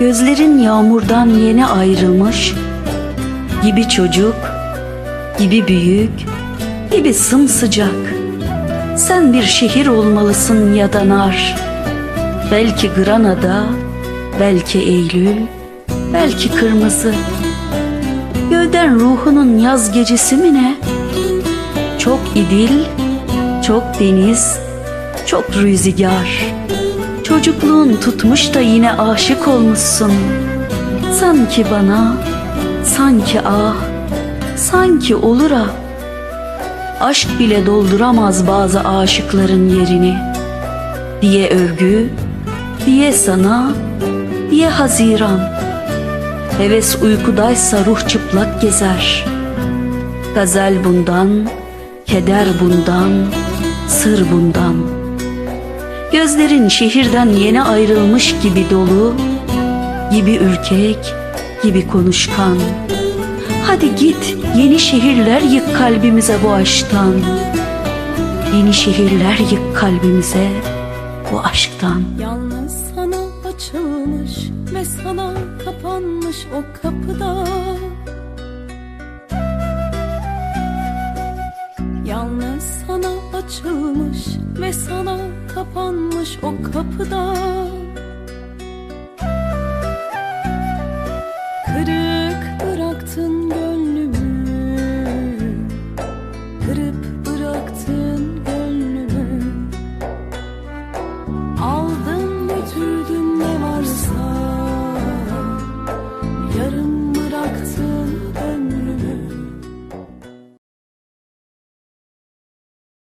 Gözlerin yağmurdan yeni ayrılmış. Gibi çocuk, gibi büyük, gibi sımsıcak. Sen bir şehir olmalısın ya da nar. Belki Granada, belki Eylül, belki kırmızı. Gölden ruhunun yaz gecesi mi ne? Çok idil, çok deniz, çok rüzgar Çocukluğun tutmuş da yine aşık olmuşsun. Sanki bana, sanki ah, sanki olur ah. Aşk bile dolduramaz bazı aşıkların yerini. Diye övgü, diye sana, diye haziran. Heves uykudaysa ruh çıplak gezer. Gazel bundan, keder bundan, sır bundan Gözlerin şehirden yeni ayrılmış gibi dolu Gibi ürkek, gibi konuşkan. Hadi git yeni şehirler yık kalbimize bu aşktan. Yeni şehirler yık kalbimize bu aşktan. Yalnız sana açılmış ve sana kapanmış o kapıda açılmış ve sana kapanmış o kapıda. Kırık